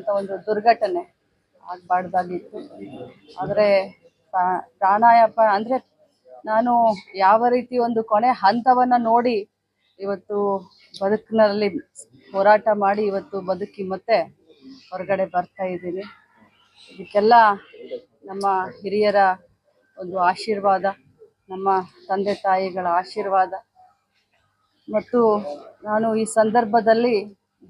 ಅಂತ ಒಂದು ದುರ್ಘಟನೆ ಆಗಬಾರ್ದಾಗಿತ್ತು. ಆದರೆ ಪ್ರಾಣಾಯಾಮ ಅಂದರೆ ನಾನು ಯಾವ ರೀತಿ ಒಂದು ಕೊನೆ ಹಂತವನ್ನು ನೋಡಿ ಇವತ್ತು ಬದುಕಿನಲ್ಲಿ ಹೋರಾಟ ಮಾಡಿ ಇವತ್ತು ಬದುಕಿ ಮತ್ತೆ ಹೊರಗಡೆ ಬರ್ತಾ ಇದ್ದೀನಿ. ಇದಕ್ಕೆಲ್ಲ ನಮ್ಮ ಹಿರಿಯರ ಒಂದು ಆಶೀರ್ವಾದ, ನಮ್ಮ ತಂದೆ ತಾಯಿಗಳ ಆಶೀರ್ವಾದ. ಮತ್ತು ನಾನು ಈ ಸಂದರ್ಭದಲ್ಲಿ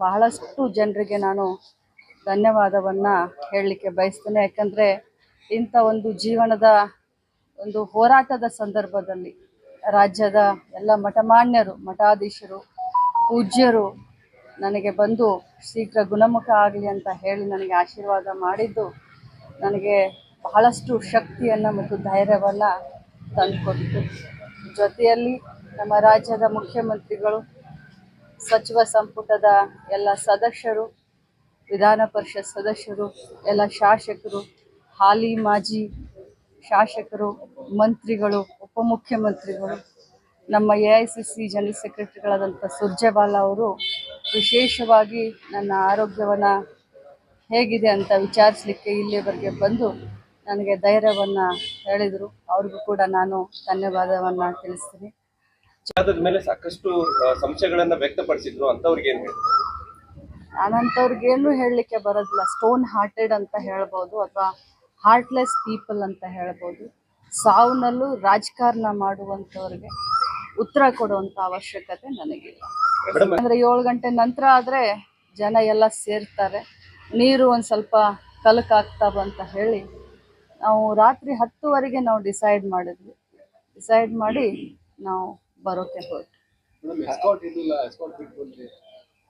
ಬಹಳಷ್ಟು ಜನರಿಗೆ ನಾನು ಧನ್ಯವಾದವನ್ನು ಹೇಳಲಿಕ್ಕೆ ಬಯಸ್ತೇನೆ. ಯಾಕಂದರೆ ಇಂಥ ಒಂದು ಜೀವನದ ಒಂದು ಹೋರಾಟದ ಸಂದರ್ಭದಲ್ಲಿ ರಾಜ್ಯದ ಎಲ್ಲ ಮಠಮಾನ್ಯರು, ಮಠಾಧೀಶರು, ಪೂಜ್ಯರು ನನಗೆ ಬಂದು ಶೀಘ್ರ ಗುಣಮುಖ ಆಗಲಿ ಅಂತ ಹೇಳಿ ನನಗೆ ಆಶೀರ್ವಾದ ಮಾಡಿದ್ದು, ನನಗೆ ಬಹಳಷ್ಟು ಶಕ್ತಿಯನ್ನು ಮತ್ತು ಧೈರ್ಯವನ್ನು ತಂದುಕೊಟ್ಟಿತು ಜೊತೆಯಲ್ಲಿ ನಮ್ಮ ರಾಜ್ಯದ ಮುಖ್ಯಮಂತ್ರಿಗಳು, ಸಚಿವ ಸಂಪುಟದ ಎಲ್ಲ ಸದಸ್ಯರು ವಿಧಾನ ಪರಿಷತ್ ಸದಸ್ಯರು, ಎಲ್ಲ ಶಾಸಕರು, ಹಾಲಿ ಮಾಜಿ ಶಾಸಕರು, ಮಂತ್ರಿಗಳು, ಉಪಮುಖ್ಯಮಂತ್ರಿಗಳು, ನಮ್ಮ A I C C general ಸೆಕ್ರೆಟರಿಗಳಾದಂಥ Surjewala ಅವರು ವಿಶೇಷವಾಗಿ ನನ್ನ ಆರೋಗ್ಯವನ್ನು ಹೇಗಿದೆ ಅಂತ ವಿಚಾರಿಸಲಿಕ್ಕೆ ಇಲ್ಲಿವರೆಗೆ ಬಂದು ನನಗೆ ಧೈರ್ಯವನ್ನು ಹೇಳಿದರು. ಅವ್ರಿಗೂ ಕೂಡ ನಾನು ಧನ್ಯವಾದವನ್ನು ತಿಳಿಸ್ತೀನಿ. ಮೇಲೆ ಸಾಕಷ್ಟು ಸಂಶಯಗಳನ್ನು ವ್ಯಕ್ತಪಡಿಸಿದ್ರು ಅಂತವ್ರಿಗೆ ಏನು ನಾನಂಥವ್ರಿಗೇನು ಹೇಳಲಿಕ್ಕೆ ಬರೋದಿಲ್ಲ. ಸ್ಟೋನ್ ಹಾರ್ಟೆಡ್ ಅಂತ ಹೇಳ್ಬೋದು ಅಥವಾ ಹಾರ್ಟ್ಲೆಸ್ ಪೀಪಲ್ ಅಂತ ಹೇಳ್ಬೋದು. ಸಾವುನಲ್ಲೂ ರಾಜಕಾರಣ ಮಾಡುವಂಥವ್ರಿಗೆ ಉತ್ತರ ಕೊಡುವಂಥ ಅವಶ್ಯಕತೆ ನನಗಿಲ್ಲ. ಅಂದರೆ ಏಳು ಗಂಟೆ ನಂತರ ಆದರೆ ಜನ ಎಲ್ಲ ಸೇರ್ತಾರೆ. ನೀರು ಒಂದು ಸ್ವಲ್ಪ ಕಲಕಾಗ್ತಾ ಅಂತ ಹೇಳಿ ನಾವು ರಾತ್ರಿ ಹತ್ತುವರೆಗೆ ನಾವು ಡಿಸೈಡ್ ಮಾಡಿದ್ವಿ. ಡಿಸೈಡ್ ಮಾಡಿ ನಾವು ಬರೋಕ್ಕೆ ಹೊರಟು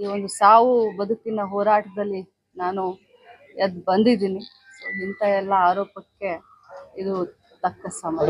ಈ ಒಂದು ಸಾವು ಬದುಕಿನ ಹೋರಾಟದಲ್ಲಿ ನಾನು ಎದ್ದು ಬಂದಿದ್ದೀನಿ. ಸೊ ಇಂಥ ಎಲ್ಲ ಆರೋಪಕ್ಕೆ ಇದು ತಕ್ಕ ಸಮಯ.